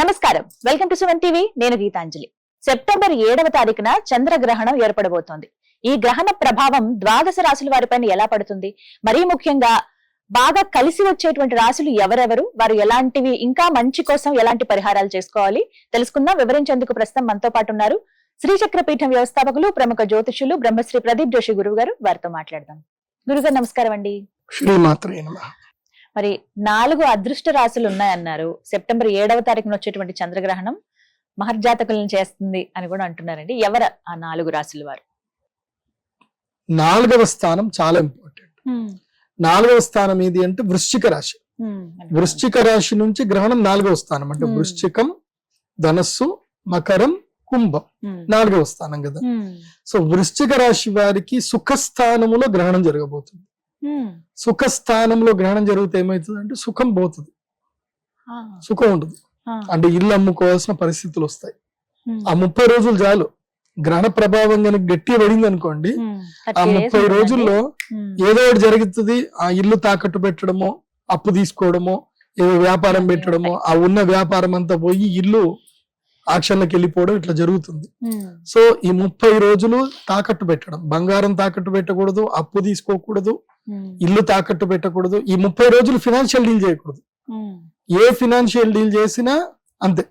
నమస్కారం. Welcome to Suvan TV. నేను Geetanjali. September ఏడవ తారీఖున చంద్రగ్రహణం ఏర్పడబోతోంది. ఈ గ్రహణ ప్రభావం ద్వాదశ రాశుల వారిపైన ఎలా పడుతుంది? మరీ ముఖ్యంగా బాగా కలిసి వచ్చేటువంటి రాశులు ఎవరెవరు? వారు ఎలాంటివి ఇంకా మంచి కోసం ఎలాంటి పరిహారాలు చేసుకోవాలి? తెలుసుకుందాం. వివరించేందుకు ప్రస్తుతం మనతో పాటు ఉన్నారు శ్రీచక్ర పీఠం వ్యవస్థాపకులు ప్రముఖ జ్యోతిషులు బ్రహ్మశ్రీ ప్రదీప్ జోషి గురువు గారు వారితో మాట్లాడదాం. గురుగారు నమస్కారం అండి. శ్రీమాత్రే మరి నాలుగు అదృష్ట రాశులు ఉన్నాయన్నారు. సెప్టెంబర్ ఏడవ తారీఖున వచ్చేటువంటి చంద్రగ్రహణం మహర్జాతకులను చేస్తుంది అని కూడా అంటున్నారండి. ఎవరు ఆ నాలుగు రాశుల వారు? నాలుగవ స్థానం చాలా ఇంపార్టెంట్ నాలుగవ స్థానం ఏది అంటే వృశ్చిక రాశి. వృశ్చిక రాశి నుంచి గ్రహణం నాలుగవ స్థానం అంటే. వృశ్చికం ధనస్సు మకరం కుంభం. నాలుగవ స్థానం కదా. సో వృశ్చిక రాశి వారికి సుఖ స్థానములో గ్రహణం జరగబోతుంది. సుఖ స్థానంలో గ్రహణం జరిగితే ఏమవుతుంది అంటే సుఖం పోతుంది. సుఖం ఉండదు అంటే ఇల్లు అమ్ముకోవాల్సిన పరిస్థితులు వస్తాయి. ఆ ముప్పై రోజులు చాలు. గ్రహణ ప్రభావం కనుక గట్టిగా పడింది అనుకోండి ఆ 30 days ముప్పై. రోజుల్లో ఏదో ఒకటి జరుగుతుంది. ఆ ఇల్లు తాకట్టు పెట్టడమో అప్పు తీసుకోవడమో ఏదో వ్యాపారం పెట్టడమో ఆ ఉన్న వ్యాపారం అంతా పోయి ఇల్లు ఆక్షన్లకు వెళ్ళిపోవడం ఇట్లా జరుగుతుంది. సో ఈ ముప్పై రోజులు తాకట్టు పెట్టడం. బంగారం తాకట్టు పెట్టకూడదు అప్పు తీసుకోకూడదు ఇల్లు తాకట్టు పెట్టకూడదు. ఈ ముప్పై రోజులు ఫినాన్షియల్ డీల్ చేయకూడదు. ఏ ఫినాన్షియల్ డీల్ చేసినా అంతే.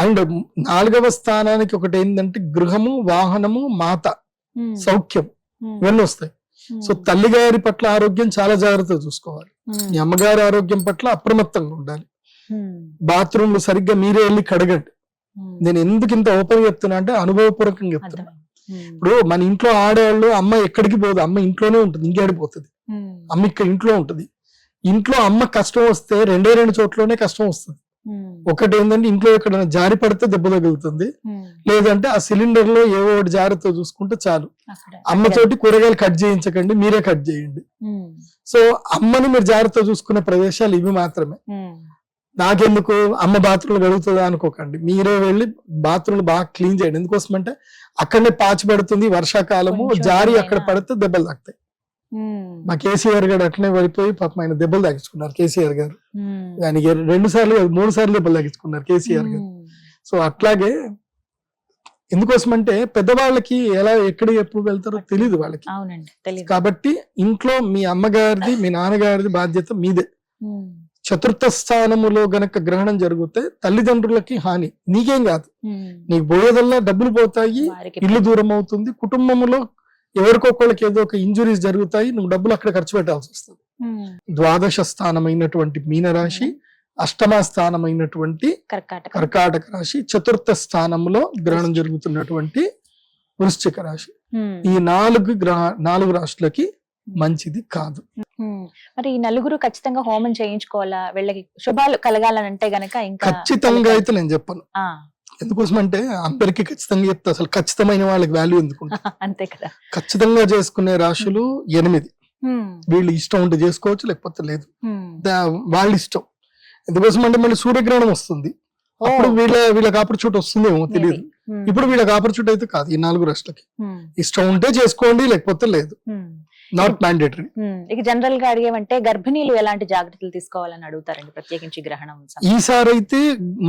అండ్ నాలుగవ స్థానానికి ఒకటి ఏంటంటే గృహము వాహనము మాత సౌఖ్యం ఇవన్నీ వస్తాయి. సో తల్లిగారి పట్ల ఆరోగ్యం చాలా జాగ్రత్తగా చూసుకోవాలి. మీ అమ్మగారి ఆరోగ్యం పట్ల అప్రమత్తంగా ఉండాలి. బాత్రూమ్లు సరిగ్గా మీరే వెళ్ళి కడగండి. నేను ఎందుకు ఇంత ఓపెన్ చెప్తున్నా అంటే అనుభవపూర్వకంగా చెప్తున్నా. ఇప్పుడు మన ఇంట్లో ఆడవాళ్ళు అమ్మ ఎక్కడికి పోదు అమ్మ ఇంట్లోనే ఉంటుంది ఇంకేడిపోతుంది అమ్మ ఇక్కడ ఇంట్లో ఉంటుంది. ఇంట్లో అమ్మ కష్టం వస్తే రెండే రెండు చోట్లనే కష్టం వస్తుంది. ఒకటి ఏంటంటే ఇంట్లో ఎక్కడైనా జారి పడితే దెబ్బ తగులుతుంది. లేదంటే ఆ సిలిండర్లో ఏవో ఒకటి జాగ్రత్త చూసుకుంటే చాలు. అక్కడ. అమ్మతోటి కూరగాయలు కట్ చేయించకండి మీరే కట్ చేయండి. సో అమ్మని మీరు జాగ్రత్త చూసుకునే ప్రదేశాలు ఇవి మాత్రమే. నాకెందుకు? అమ్మ బాత్రూమ్ కడుగుతుందా అనుకోకండి. మీరే వెళ్ళి బాత్రూమ్ బాగా క్లీన్ చేయండి. ఎందుకోసం అంటే అక్కడనే పాచి పడుతుంది వర్షాకాలము జారి అక్కడ పడితే దెబ్బలు తాకుతాయి. మా కేసీఆర్ గారు అట్లనే పడిపోయి పాపం ఆయన దెబ్బలు తాగించుకున్నారు కేసీఆర్ గారు. ఆయనకి రెండు సార్లు మూడు సార్లు దెబ్బలు తాగించుకున్నారు కేసీఆర్ గారు. సో అట్లాగే ఎందుకోసం అంటే పెద్దవాళ్ళకి ఎలా ఎక్కడ ఎప్పుడు వెళ్తారో తెలియదు వాళ్ళకి. కాబట్టి ఇంట్లో మీ అమ్మగారిది మీ నాన్నగారిది బాధ్యత మీదే. చతుర్థ స్థానములో గనక గ్రహణం జరిగితే తల్లిదండ్రులకి హాని. నీకేం కాదు. నీకు పోయేదల్లా డబ్బులు పోతాయి ఇల్లు దూరం అవుతుంది కుటుంబంలో ఎవరికొకళ్ళకి ఏదో ఒక ఇంజురీస్ జరుగుతాయి నువ్వు డబ్బులు అక్కడ ఖర్చు పెట్టాల్సి వస్తుంది. ద్వాదశ స్థానమైనటువంటి మీనరాశి అష్టమ స్థానమైనటువంటి కర్కాటక. కర్కాటక రాశి చతుర్థ స్థానంలో గ్రహణం జరుగుతున్నటువంటి వృశ్చిక రాశి. ఈ నాలుగు గ్రహ నాలుగు రాశులకి మంచిది కాదు. మరి ఈ నలుగురు ఖచ్చితంగా హోమం చేయించుకోవాలా? వీళ్ళకి శుభాలు కలగాలని అంటే గనక ఇంకా ఖచ్చితంగా అయితే నేను చెప్పను. ఎందుకోసం అంటే అందరికి ఖచ్చితంగా చెప్తా. అసలు ఖచ్చితమైన వాళ్ళకి వాల్యూ ఎందుకు అంతే కదా. ఖచ్చితంగా చేసుకునే రాశులు ఎనిమిది. వీళ్ళు ఇష్టం ఉంటే చేసుకోవచ్చు లేకపోతే లేదు. వాళ్ళ ఇష్టం. ఎందుకోసం అంటే మళ్ళీ సూర్యగ్రహణం వస్తుంది. అప్పుడు వీళ్ళ వీళ్ళకి ఆపర్చునిటీ వస్తుందేమో. తెలియదు ఇప్పుడు వీళ్ళకి ఆపర్చునిటీ అయితే కాదు ఈ నాలుగు రాష్ట్రలకి ఇష్టం ఉంటే చేసుకోండి లేకపోతే లేదు. Not mandatory um. ఇక జనరల్గా అడిగేమంటే గర్భిణీలు ఎలాంటి జాగ్రత్తలు తీసుకోవాలని అడుగుతారండి ప్రత్యేకించి గ్రహణం. ఈసారి అయితే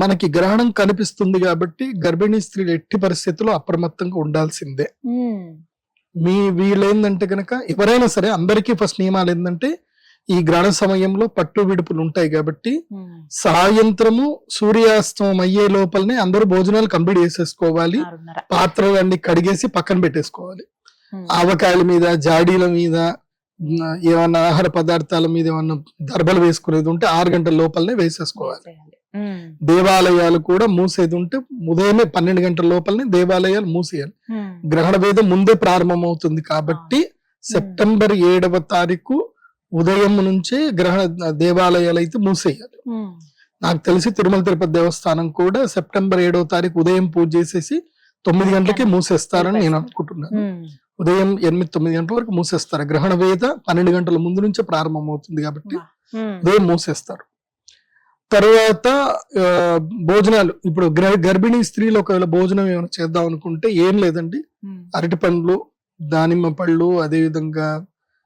మనకి గ్రహణం కనిపిస్తుంది కాబట్టి గర్భిణీ స్త్రీలు ఎట్టి పరిస్థితుల్లో అప్రమత్తంగా ఉండాల్సిందే ఉమ్, మీ ఏంటంటే కనుక ఎవరైనా సరే అందరికీ ఫస్ట్ నియమాలు ఏంటంటే ఈ గ్రహణ సమయంలో పట్టు విడుపులు ఉంటాయి కాబట్టి ఉమ్, సాయంత్రము సూర్యాస్తమం అయ్యే లోపలనే అందరూ భోజనాలు కంప్లీట్ చేసేసుకోవాలి ఆరున్నర. పాత్రలన్నీ కడిగేసి పక్కన పెట్టేసుకోవాలి ఆవకాయల మీద జాడీల మీద ఏమన్నా ఆహార పదార్థాల మీద ఏమన్నా దర్బలు వేసుకునేది ఉంటే ఆరు గంటల లోపలనే వేసేసుకోవాలి. దేవాలయాలు కూడా మూసేది ఉంటే ఉదయమే పన్నెండు గంటల లోపలనే దేవాలయాలు మూసేయాలి. గ్రహణ వేదం ముందే ప్రారంభమవుతుంది కాబట్టి సెప్టెంబర్ ఏడవ తారీఖు ఉదయం నుంచే గ్రహణ దేవాలయాలు అయితే మూసేయాలి. నాకు తెలిసి తిరుమల తిరుపతి దేవస్థానం కూడా సెప్టెంబర్ ఏడవ తారీఖు ఉదయం పూజ చేసేసి తొమ్మిది గంటలకి మూసేస్తారని నేను అనుకుంటున్నాను. ఉదయం ఎనిమిది తొమ్మిది గంటల వరకు మూసేస్తారు. గ్రహణ వేద పన్నెండు గంటల ముందు నుంచే ప్రారంభం అవుతుంది కాబట్టి ఉదయం మూసేస్తారు. తర్వాత భోజనాలు. ఇప్పుడు గ్ర- గర్భిణీ స్త్రీలు ఒకవేళ భోజనం ఏమైనా చేద్దాం అనుకుంటే ఏం లేదండి. అరటి పండ్లు దానిమ్మ పళ్ళు అదే విధంగా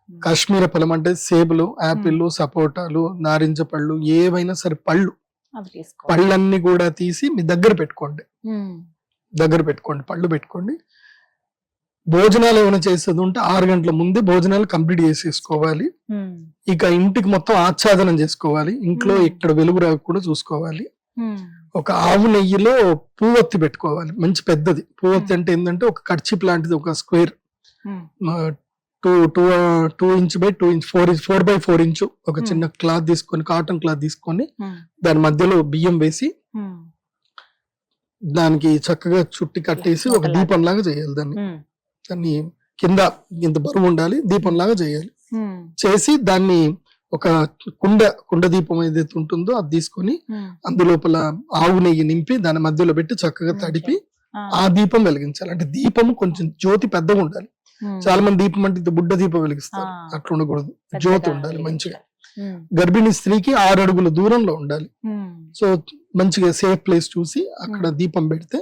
ఉమ్, కాశ్మీర ఫలం అంటే సేబులు యాపిల్లు సపోటాలు నారింజ పళ్ళు ఏవైనా సరే పళ్ళు. పళ్ళన్నీ కూడా తీసి మీ దగ్గర పెట్టుకోండి. దగ్గర పెట్టుకోండి. పళ్ళు పెట్టుకోండి. భోజనాలు ఏమైనా చేసేది ఉంటే ఆరు గంటల ముందే భోజనాలు కంప్లీట్ చేసేసుకోవాలి. ఇక ఇంటికి మొత్తం ఆచ్ఛాదనం చేసుకోవాలి. ఇంట్లో. ఇక్కడ వెలుగు రాకుండా చూసుకోవాలి. ఒక ఆవు నెయ్యిలో పువ్వొత్తి పెట్టుకోవాలి. మంచి పెద్దది. పువ్వొత్తి Hmm. అంటే ఏంటంటే ఒక కర్చీప్ లాంటిది ఒక square. Two two two inch by two inch four inch four by four inch ఒక. చిన్న క్లాత్ తీసుకొని కాటన్ క్లాత్ తీసుకొని దాని మధ్యలో బియ్యం వేసి దానికి చక్కగా చుట్టి కట్టేసి ఒక. దీపం లాగా. చేయాలి దాన్ని. దాన్ని కింద ఇంత బరువు ఉండాలి దీపం లాగా చేయాలి చేసి దాన్ని ఒక కుండ కుండ దీపం ఏదైతే ఉంటుందో అది తీసుకొని అందులోపల ఆవు నెయ్యి నింపి దాని మధ్యలో పెట్టి చక్కగా తడిపి ఆ, దీపం వెలిగించాలి. అంటే దీపం కొంచెం జ్యోతి పెద్దగా ఉండాలి. చాలా మంది దీపం అంటే బుడ్డ దీపం వెలిగిస్తారు. అట్లా ఉండకూడదు. జ్యోతి ఉండాలి మంచిగా. గర్భిణీ స్త్రీకి ఆరు అడుగుల దూరంలో ఉండాలి. సో మంచిగా సేఫ్ ప్లేస్ చూసి అక్కడ. దీపం పెడితే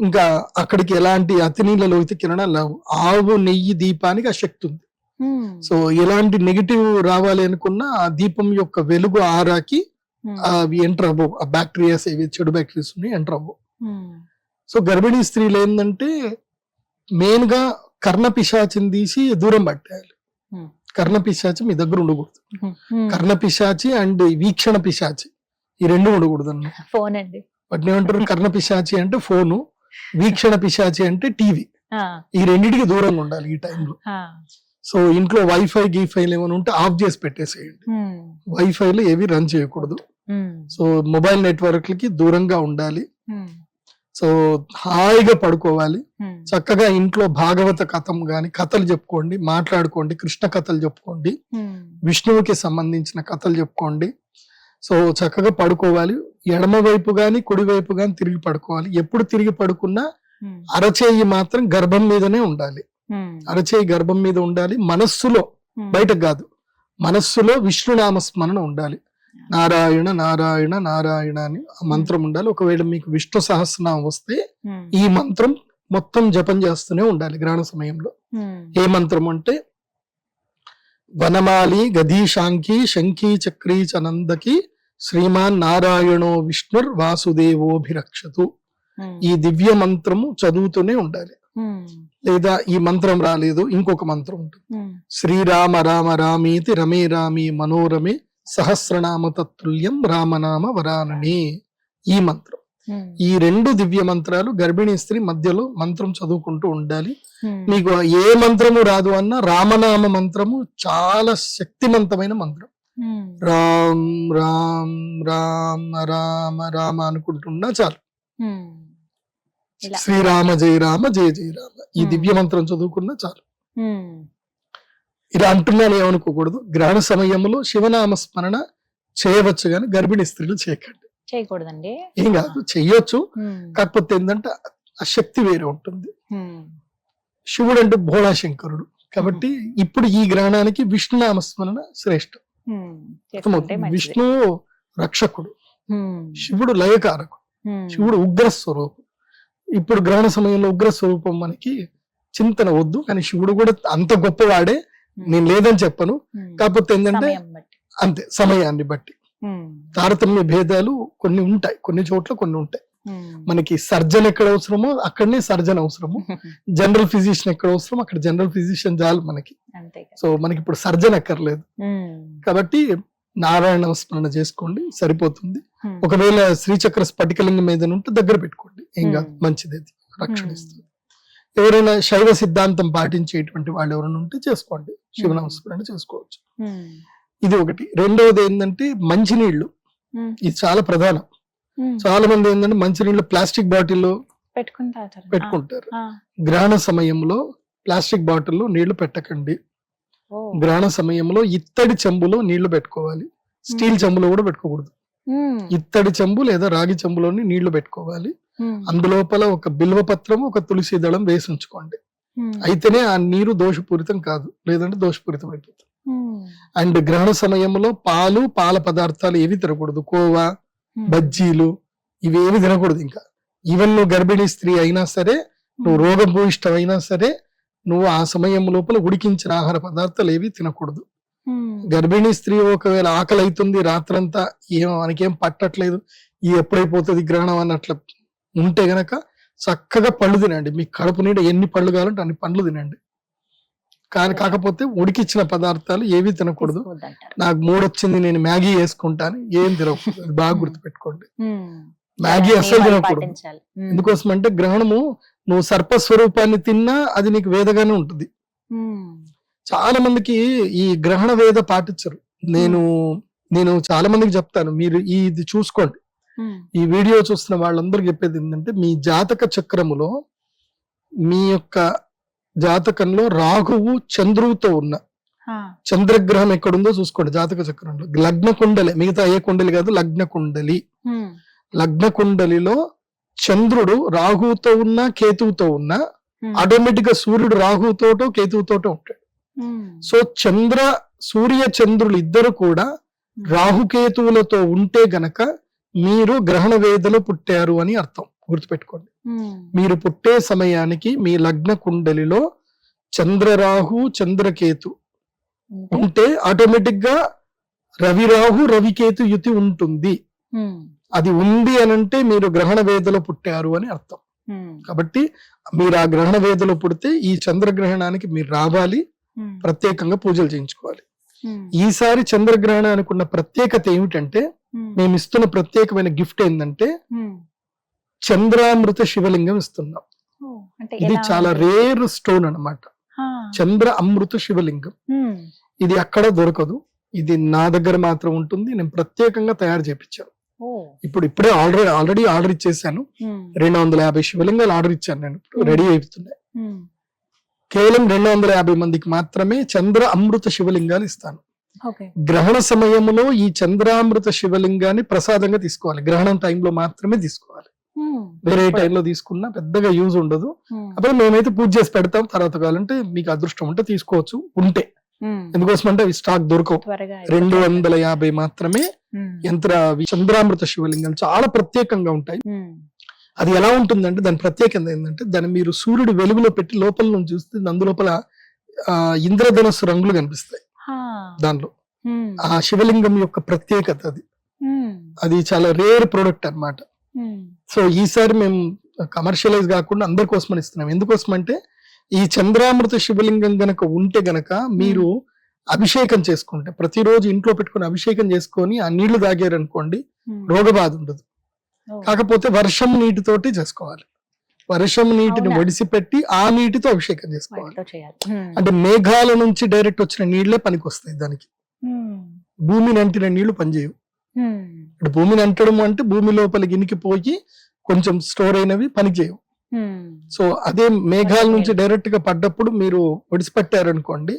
ఇంకా అక్కడికి ఎలాంటి అతి నీళ్ళలో అయితే కిరణాలు రావు. ఆవు నెయ్యి దీపానికి ఆ శక్తి ఉంది సో ఎలాంటి నెగిటివ్ రావాలి అనుకున్నా ఆ దీపం యొక్క వెలుగు ఆరాకి అవి ఎంటర్ అవ్వవు. ఆ బ్యాక్టీరియాస్ ఏవి చెడు బ్యాక్టీరియాస్ ఉన్నాయి ఎంటర్ అవ్వవు. సో గర్భిణీ స్త్రీలు ఏంటంటే మెయిన్గా కర్ణ పిశాచిని తీసి దూరం పట్టేయాలి. కర్ణ పిశాచి మీ దగ్గర ఉండకూడదు. కర్ణ పిశాచి అండ్ వీక్షణ పిశాచి ఈ రెండు ఉండకూడదు అన్న. ఫోన్ అండి. వాటిని ఏమంటారు? కర్ణ పిశాచి అంటే ఫోను. వీక్షణ పిశాచి అంటే టీవీ. ఈ రెండింటికి దూరంగా ఉండాలి ఈ టైంలో. సో ఇంట్లో వైఫై గీఫైలు ఏమైనా ఉంటే ఆఫ్ చేసి పెట్టేసేయండి. ఉమ్, వైఫైలు ఏవి రన్ చేయకూడదు. సో మొబైల్ నెట్వర్క్లకి దూరంగా ఉండాలి. సో హాయిగా పడుకోవాలి. చక్కగా ఇంట్లో భాగవత కథం గాని కథలు చెప్పుకోండి మాట్లాడుకోండి కృష్ణ కథలు చెప్పుకోండి విష్ణువుకి సంబంధించిన కథలు చెప్పుకోండి సో చక్కగా పడుకోవాలి. ఎడమ వైపు గాని కుడి వైపు గాని తిరిగి పడుకోవాలి. ఎప్పుడు తిరిగి పడుకున్నా అరచేయి మాత్రం గర్భం మీదనే ఉండాలి. అరచేయి గర్భం మీద ఉండాలి. మనస్సులో ఉమ్, బయటకు కాదు. మనస్సులో విష్ణునామ స్మరణ ఉండాలి. నారాయణ నారాయణ నారాయణ అని ఆ మంత్రం ఉండాలి. ఒకవేళ మీకు విష్ణు సహస్రనామం వస్తే ఈ మంత్రం మొత్తం జపం చేస్తూనే ఉండాలి గ్రహణ సమయంలో. ఏ మంత్రం అంటే వనమాలి గదీశాంకి శంఖీ చక్రీ చనందకి శ్రీమాన్ నారాయణో విష్ణుర్ వాసుదేవోభిరక్షతు. ఈ దివ్య మంత్రము చదువుతూనే ఉండాలి. లేదా ఈ మంత్రం రాలేదు ఇంకొక మంత్రం ఉంటుంది. శ్రీరామ రామ రామీతి రమే రామి మనోరమే సహస్రనామ తత్తుల్యం రామనామ వరాననే ఈ మంత్రం. ఈ రెండు దివ్య మంత్రాలు గర్భిణీ స్త్రీ మధ్యలో మంత్రం చదువుకుంటూ ఉండాలి. ఉమ్, మీకు ఏ మంత్రము రాదు అన్న రామనామ మంత్రము చాలా శక్తివంతమైన మంత్రం. ఉమ్, రామ్ రామ్ రామ రామ రామ అనుకుంటున్నా చాలు. శ్రీరామ జయ రామ జయ జయ రామ. ఈ Hmm. దివ్య మంత్రం చదువుకున్నా చాలు. ఇలా అంటున్నాను ఏమనుకోకూడదు. గ్రహణ సమయంలో శివనామ స్మరణ చేయవచ్చు కానీ గర్భిణీ స్త్రీలు చేయకండి. చేయకూడదండి. ఏం కాదు చెయ్యొచ్చు. కాకపోతే ఏంటంటే ఆ శక్తి వేరే ఉంటుంది. శివుడు అంటే భోళాశంకరుడు కాబట్టి ఇప్పుడు ఈ గ్రహణానికి విష్ణునామ స్మరణ శ్రేష్టం. ఉమ్, చేసుకుంటే అర్థమవుతుంది? మంచిది. విష్ణువు రక్షకుడు. శివుడు లయకారకుడు. శివుడు ఉగ్ర స్వరూపం ఇప్పుడు గ్రహణ సమయంలో ఉగ్ర స్వరూపం మనకి చింతన వద్దు. కానీ శివుడు కూడా అంత గొప్పవాడే. నేను లేదని చెప్పను. కాకపోతే ఏంటంటే అంతే సమయాన్ని బట్టి. తారతమ్య భేదాలు కొన్ని ఉంటాయి. కొన్ని చోట్ల కొన్ని ఉంటాయి. మనకి సర్జన్ ఎక్కడ అవసరమో అక్కడనే సర్జన్ అవసరము. జనరల్ ఫిజిషియన్ ఎక్కడ అవసరం అక్కడ జనరల్ ఫిజిషియన్ చాలు మనకి. సో మనకి ఇప్పుడు సర్జన్ అక్కర్లేదు. ఉమ్, కాబట్టి నారాయణ స్మరణ చేసుకోండి సరిపోతుంది. ఒకవేళ శ్రీచక్ర స్ఫటికలింగం మీద ఉంటే దగ్గర పెట్టుకోండి. ఏం కాదు. మంచిది అది రక్షణ. ఇస్తుంది ఎవరైనా శైవ సిద్ధాంతం పాటించేటువంటి వాళ్ళు ఎవరైనా ఉంటే చేసుకోండి. శివనామస్మరణ చేసుకోవచ్చు. ఇది ఒకటి. రెండవది ఏంటంటే మంచినీళ్ళు ఇది చాలా ప్రధానం. చాలా మంది ఏంటంటే మంచినీళ్ళు ప్లాస్టిక్ బాటిల్లో పెట్టుకుంటారు. గ్రహణ సమయంలో ప్లాస్టిక్ బాటిల్లో నీళ్ళు పెట్టకండి. గ్రహణ సమయంలో ఇత్తడి చెంబులో నీళ్ళు పెట్టుకోవాలి. స్టీల్. చెంబులో కూడా పెట్టుకోకూడదు. ఇత్తడి చెంబు లేదా రాగి చెంబులోని నీళ్ళు పెట్టుకోవాలి. అందులోపల ఒక బిల్వ పత్రం ఒక తులసి దళం వేసి ఉంచుకోండి. అయితేనే ఆ నీరు దోషపూరితం కాదు. లేదంటే దోషపూరితం అయిపోతుంది. అండ్ గ్రహణ సమయంలో పాలు పాల పదార్థాలు ఏవి తినకూడదు? కోవా ఉమ్, బజ్జీలు ఇవేవి తినకూడదు ఇంకా. ఈవెన్ నువ్వు గర్భిణీ స్త్రీ అయినా సరే నువ్వు ఉమ్, రోగభూయిష్టమైనా సరే నువ్వు ఆ సమయం లోపల ఉడికించిన ఆహార పదార్థాలు ఏవి తినకూడదు. గర్భిణీ స్త్రీ ఒకవేళ ఆకలి అవుతుంది రాత్రంతా ఏం మనకేం పట్టట్లేదు ఈ ఎప్పుడైపోతుంది గ్రహణం అన్నట్ల ఉంటే గనక చక్కగా పళ్ళు తినండి. మీ కడుపు నిండా ఎన్ని పళ్ళు కావాలంటే అన్ని పండ్లు తినండి. కానీ కాకపోతే ఉడికిచ్చిన పదార్థాలు ఏవి తినకూడదు. నాకు మూడు వచ్చింది నేను మ్యాగీ వేసుకుంటాను ఏం తినకూడదు బాగా గుర్తుపెట్టుకోండి. మ్యాగీ అస్సలు నియమాలు తినకూడదు. ఎందుకోసం అంటే గ్రహణము నువ్వు సర్పస్వరూపాన్ని తిన్నా అది నీకు వేదగానే ఉంటుంది. చాలా మందికి ఈ గ్రహణ వేద పాటించరు నేను నేను చాలా మందికి చెప్తాను మీరు ఈ ఇది చూసుకోండి. ఈ వీడియో చూస్తున్న వాళ్ళందరూ చెప్పేది ఏంటంటే మీ జాతక చక్రములో మీ యొక్క జాతకంలో రాహువు చంద్రువుతో ఉన్న. చంద్రగ్రహం ఎక్కడుందో చూసుకోండి జాతక చక్రంలో లగ్న కుండలి మిగతా ఏ కుండలి కాదు లగ్న కుండలి. లగ్న కుండలిలో చంద్రుడు రాహువుతో ఉన్న కేతువుతో ఉన్న. ఆటోమేటిక్గా సూర్యుడు రాహుతోటో కేతువుతోటో ఉంటాడు. సో చంద్ర సూర్య చంద్రులు ఇద్దరు కూడా రాహుకేతువులతో ఉంటే గనక మీరు గ్రహణ వేదలో పుట్టారు అని అర్థం గుర్తుపెట్టుకోండి ఉమ్. మీరు పుట్టే సమయానికి మీ లగ్న కుండలిలో చంద్రరాహు చంద్రకేతు ఉంటే, ఆటోమేటిక్గా రవిరాహు రవికేతు యుతి ఉంటుంది ఉమ్. అది ఉంది అనంటే మీరు గ్రహణ వేదలో పుట్టారు అని అర్థం ఉమ్. కాబట్టి మీరు ఆ గ్రహణ వేదలో పుడితే ఈ చంద్రగ్రహణానికి మీరు రావాలి. ప్రత్యేకంగా పూజలు చేయించుకోవాలి. ఈసారి చంద్రగ్రహణానికి ఉన్న ప్రత్యేకత ఏమిటంటే. మేము ఇస్తున్న ప్రత్యేకమైన గిఫ్ట్ ఏంటంటే. చంద్రామృత శివలింగం ఇస్తున్నాం ఇది చాలా? రేర్ స్టోన్ అన్నమాట ఆ. చంద్ర అమృత శివలింగం. ఇది అక్కడ దొరకదు ఇది నా దగ్గర మాత్రం ఉంటుంది నేను ప్రత్యేకంగా తయారు చేపించాను. ఇప్పుడు ఇప్పుడే ఆల్రెడీ ఆల్రెడీ ఆర్డర్ ఇచ్చేసాను. రెండు వందల యాభై శివలింగాలు ఆర్డర్ ఇచ్చాను నేను ఇప్పుడు రెడీ అయిపోతున్నాయి. కేవలం రెండు వందల యాభై మందికి మాత్రమే చంద్ర అమృత శివలింగాలు ఇస్తాను గ్రహణ సమయంలో ఈ చంద్రామృత శివలింగాన్ని ప్రసాదంగా తీసుకోవాలి గ్రహణం టైంలో మాత్రమే తీసుకోవాలి. వేరే టైంలో తీసుకున్నా పెద్దగా యూజ్ ఉండదు ఉమ్. అప్పుడు మేమైతే పూజ చేసి పెడతాం తర్వాత కావాలంటే మీకు అదృష్టం ఉంటే తీసుకోవచ్చు ఉంటే ఉమ్. ఎందుకోసం అంటే అవి స్టాక్ దొరకవు రెండు. వందల యాభై మాత్రమే. యంత్ర చంద్రామృత శివలింగాలు చాలా ప్రత్యేకంగా ఉంటాయి. అది ఎలా ఉంటుందంటే దాని ప్రత్యేకత ఏంటంటే దాన్ని మీరు సూర్యుడు వెలుగులో పెట్టి లోపల నుంచి చూస్తే అందులోపల ఆ ఇంద్రధనస్సు రంగులు కనిపిస్తాయి. దానిలో. ఆ శివలింగం యొక్క ప్రత్యేకత అది. అది చాలా రేర్ ప్రోడక్ట్ అన్నమాట ఉమ్. సో ఈసారి మేము కమర్షియలైజ్ కాకుండా అందరి కోసం ఇస్తున్నాం ఎందుకోసం అంటే ఈ చంద్రామృత శివలింగం గనక ఉంటే గనక మీరు అభిషేకం చేసుకుంటే ప్రతిరోజు ఇంట్లో పెట్టుకొని అభిషేకం చేసుకొని ఆ నీళ్ళు తాగారనుకోండి ఉమ్. రోగబాధ ఉండదు ఓ. కాకపోతే వర్షం నీటితోటి చేసుకోవాలి వర్షం నీటిని? ఒడిసిపెట్టి ఆ నీటితో అభిషేకం చేసుకోవాలి. అంటే మేఘాల నుంచి డైరెక్ట్ వచ్చిన నీళ్ళే పనికి వస్తాయి దానికి. భూమిని అంటిన నీళ్ళు పనిచేయవు. ఇప్పుడు భూమిని అంటడం అంటే భూమి లోపలికి ఇనికిపోయి కొంచెం స్టోర్ అయినవి పనిచేయవు. సో అదే మేఘాల నుంచి నీళ్ళు. డైరెక్ట్గా పడ్డప్పుడు మీరు ఒడిసిపెట్టారనుకోండి.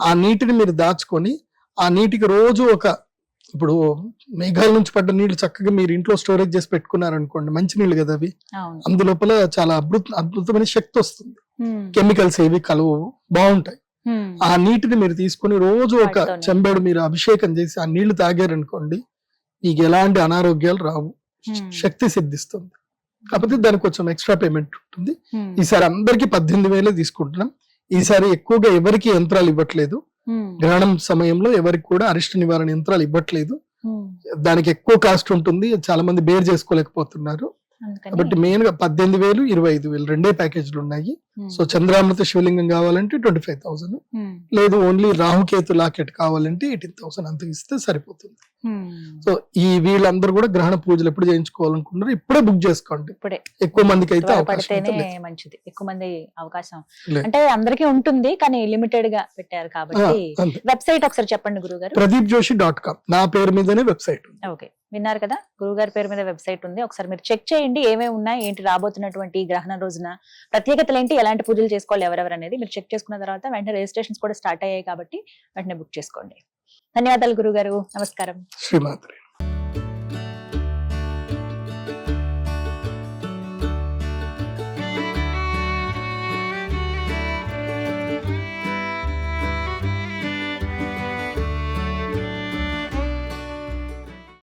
ఆ నీటిని మీరు దాచుకొని ఆ నీటికి రోజు ఒక ఇప్పుడు మేఘాల నుంచి పడ్డ నీళ్ళు చక్కగా మీరు ఇంట్లో స్టోరేజ్ చేసి పెట్టుకున్నారనుకోండి మంచి నీళ్ళు కదా అవి అందులోపల చాలా అద్భుత అద్భుతమైన శక్తి వస్తుంది. కెమికల్స్ ఏవి కలవు బాగుంటాయి. ఆ నీటిని మీరు తీసుకొని రోజు ఒక. చెంబెడు మీరు అభిషేకం చేసి ఆ నీళ్ళు తాగారనుకోండి మీకు ఎలాంటి అనారోగ్యాలు రావు. శక్తి సిద్ధిస్తుంది కాకపోతే దానికి కొంచెం ఎక్స్ట్రా పేమెంట్ ఉంటుంది. ఈసారి అందరికి పద్దెనిమిది వేలే తీసుకుంటున్నాం ఈసారి ఎక్కువగా ఎవరికి యంత్రాలు ఇవ్వట్లేదు. గ్రహణం సమయంలో ఎవరికి కూడా అరిష్ట నివారణ యంత్రాలు ఇవ్వట్లేదు. దానికి ఎక్కువ కాస్ట్ ఉంటుంది చాలా మంది బేర్ చేసుకోలేకపోతున్నారు కాబట్టి మెయిన్గా పద్దెనిమిది వేలు ఇరవై ఐదు వేలు రెండే ప్యాకేజీలు ఉన్నాయి. సో చంద్రామృత శివలింగం కావాలంటే ట్వంటీ ఫైవ్ థౌసండ్. లేదు ఓన్లీ రాహుకేతు లాకెట్ కావాలంటే ఎయిటీన్ థౌసండ్ అంత ఇస్తే సరిపోతుంది. సో ఈ వీళ్ళందరూ కూడా గ్రహణ పూజలు ఎప్పుడు చేయించుకోవాలనుకున్నారు ఇప్పుడే బుక్ చేసుకోండి. ఇప్పుడే. ఎక్కువ మందికి అయితే. మంచిది. ఎక్కువ మంది అవకాశం. అంటే అందరికీ ఉంటుంది కానీ లిమిటెడ్గా పెట్టారు కాబట్టి వెబ్సైట్ ఒకసారి చెప్పండి గురువు గారు ప్రదీప్ జోషి డాట్ కామ్ నా పేరు మీదనే వెబ్సైట్ ఓకే. విన్నారు కదా? గురువు గారి పేరు మీద వెబ్సైట్ ఉంది. ఒకసారి మీరు చెక్ చేయండి ఏమేమి ఉన్నాయి ఏంటి రాబోతున్నటువంటి గ్రహణ రోజున ప్రత్యేకతలు ఏంటి ఎలాంటి పూజలు చేసుకోవాలి ఎవరెవరు అనేది మీరు చెక్ చేసుకున్న తర్వాత వెంటనే రిజిస్ట్రేషన్స్ కూడా స్టార్ట్ అయ్యాయి కాబట్టి వెంటనే బుక్ చేసుకోండి. ధన్యవాదాలు గురుగారు. నమస్కారం. శ్రీమాత్రి.